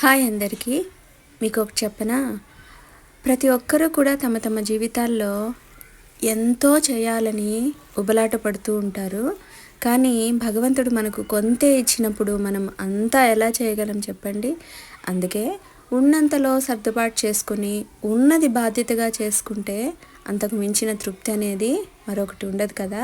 Hi అందరికీ. మీకు ఒకటి చెప్పనా? ప్రతి ఒక్కరూ కూడా తమ తమ జీవితాల్లో ఎంతో చేయాలని ఉబలాట పడుతూ ఉంటారు. కానీ భగవంతుడు మనకు కొంతే ఇచ్చినప్పుడు మనం అంతా ఎలా చేయగలం చెప్పండి? అందుకే ఉన్నంతలో సర్దుబాటు చేసుకుని ఉన్నది బాధ్యతగా చేసుకుంటే అంతకు మించిన తృప్తి అనేది మరొకటి ఉండదు కదా.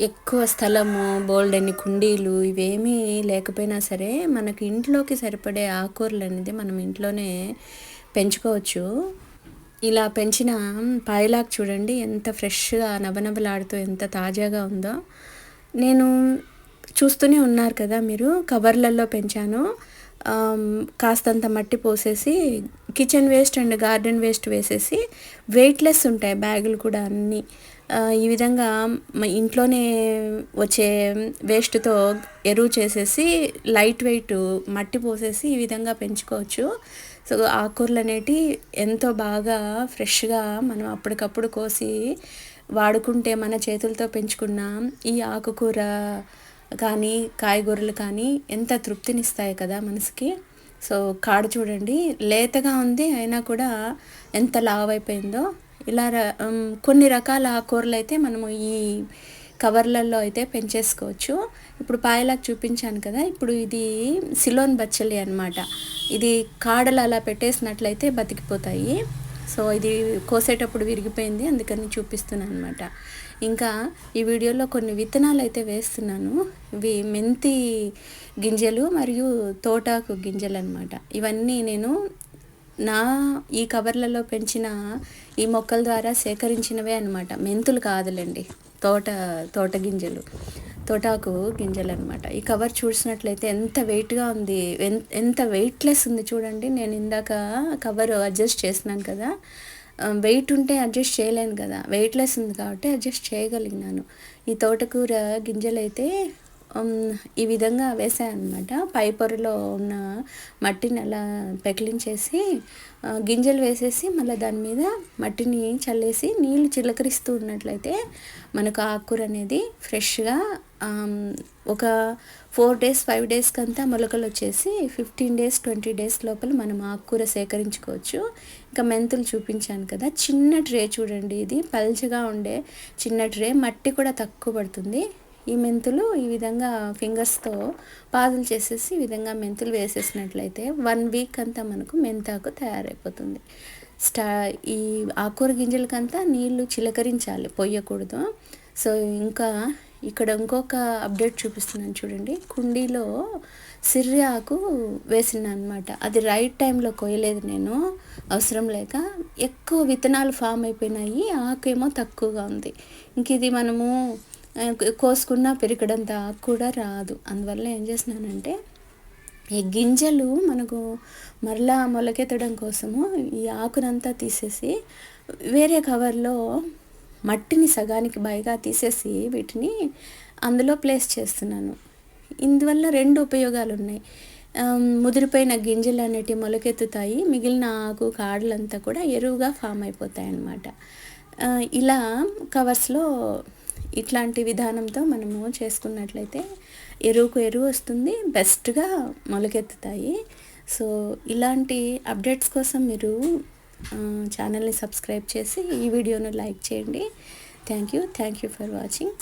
ఎక్కువ స్థలము బోల్డన్ని కుండీలు ఇవేమీ లేకపోయినా సరే మనకి ఇంట్లోకి సరిపడే ఆకుకూరలు అనేది మనం ఇంట్లోనే పెంచుకోవచ్చు. ఇలా పెంచిన పాయలాకు చూడండి ఎంత ఫ్రెష్గా నవనవలాడుతూ ఎంత తాజాగా ఉందో. నేను చూస్తూనే ఉన్నారు కదా మీరు కవర్లలో పెంచాను. కాస్తంత మట్టి పోసేసి kitchen waste and garden waste వేసేసి వెయిట్లెస్ ఉంటాయి బ్యాగులు కూడా అన్నీ. ఈ విధంగా ఇంట్లోనే వచ్చే వేస్ట్తో ఎరువు చేసేసి లైట్ వెయిట్ మట్టి పోసేసి ఈ విధంగా పెంచుకోవచ్చు. సో ఆకుకూరలు అనేటి ఎంతో బాగా ఫ్రెష్గా మనం అప్పటికప్పుడు కోసి వాడుకుంటే మన చేతులతో పెంచుకున్న ఈ ఆకుకూర కానీ కాయగూరలు కానీ ఎంత తృప్తినిస్తాయి కదా మనసుకి. సో కాడు చూడండి. లేతగా ఉంది అయినా కూడా ఎంత లావైపోయిందో. అయిపోయిందో ఇలా కొన్ని రకాల కూరలు అయితే మనము ఈ కవర్లలో అయితే పెంచేసుకోవచ్చు. ఇప్పుడు పాయలాకు చూపించాను కదా ఇప్పుడు ఇది సిలోన్ బచ్చలి అనమాట ఇది కాడలు అలా పెట్టేసినట్లయితే బతికిపోతాయి. సో ఇది కోసేటప్పుడు విరిగిపోయింది అందుకని చూపిస్తున్నాను అనమాట ఇంకా ఈ వీడియోలో కొన్ని విత్తనాలు అయితే వేస్తున్నాను. ఇవి మెంతి గింజలు మరియు తోటాకు గింజలు అనమాట ఇవన్నీ నేను నా ఈ కవర్లలో పెంచిన ఈ మొక్కల ద్వారా సేకరించినవే అనమాట మెంతులు కాదులేండి తోట తోట గింజలు. తోటాకు గింజలు అనమాట ఈ కవర్ చూసినట్లయితే ఎంత వెయిట్గా ఉంది ఎంత వెయిట్లెస్ ఉంది చూడండి. నేను ఇందాక కవర్ అడ్జస్ట్ చేసినాను కదా. వెయిట్ ఉంటే అడ్జస్ట్ చేయలేను కదా. వెయిట్లెస్ ఉంది కాబట్టి అడ్జస్ట్ చేయగలిగినాను. ఈ తోటకూర గింజలు అయితే ఈ విధంగా వేసాయన్నమాట. పై పొరలో ఉన్న మట్టిని అలా పెకిలించేసి గింజలు వేసేసి మళ్ళీ దాని మీద మట్టిని చల్లేసి నీళ్ళు చిలకరిస్తూ ఉన్నట్లయితే మనకు ఆకుకూర అనేది ఫ్రెష్గా ఒక ఫోర్ డేస్ ఫైవ్ డేస్కి అంతా మొలకలు వచ్చేసి ఫిఫ్టీన్ డేస్ ట్వంటీ డేస్ లోపల మనం ఆకుకూర సేకరించుకోవచ్చు. ఇంకా మెంతులు చూపించాను కదా చిన్న ట్రే చూడండి ఇది. పల్చగా ఉండే చిన్న ట్రే మట్టి కూడా తక్కువ పడుతుంది. ఈ మెంతులు ఈ విధంగా ఫింగర్స్తో పాదులు చేసేసి ఈ విధంగా మెంతులు వేసేసినట్లయితే వన్ వీక్ అంతా మనకు మెంతాకు తయారైపోతుంది. స్టా ఈ ఆకుకూర గింజలకంతా నీళ్ళు చిలకరించాలి పొయ్యకూడదు. సో ఇంకా ఇక్కడ ఇంకొక అప్డేట్ చూపిస్తున్నాను చూడండి. కుండీలో సిర్రి ఆకు వేసిన అనమాట అది రైట్ టైంలో కొయ్యలేదు నేను అవసరం లేక. ఎక్కువ విత్తనాలు ఫామ్ అయిపోయినాయి ఆకేమో తక్కువగా ఉంది. ఇంక ఇది మనము కోసుకున్న పెరిగడంత కూడా రాదు. అందువల్ల ఏం చేసినానంటే ఈ గింజలు మనకు మరలా మొలకెత్తడం కోసము ఈ ఆకునంతా తీసేసి వేరే కవర్లో మట్టిని సగానికి పైగా తీసేసి వీటిని అందులో ప్లేస్ చేస్తున్నాను. ఇందువల్ల రెండు ఉపయోగాలు ఉన్నాయి ముదిరిపోయిన గింజలు అనేటివి మొలకెత్తుతాయి. మిగిలిన ఆకు కాడలంతా కూడా ఎరువుగా ఫామ్ అయిపోతాయి అన్నమాట ఇలా కవర్స్లో ఇట్లాంటి విధానంతో మనము చేసుకున్నట్లయితే ఎరువుకు ఎరువు వస్తుంది బెస్ట్గా మొలకెత్తుతాయి. సో ఇలాంటి అప్డేట్స్ కోసం మీరు ఛానల్ని సబ్స్క్రైబ్ చేసి ఈ వీడియోను లైక్ చేయండి. Thank you. Thank you for watching.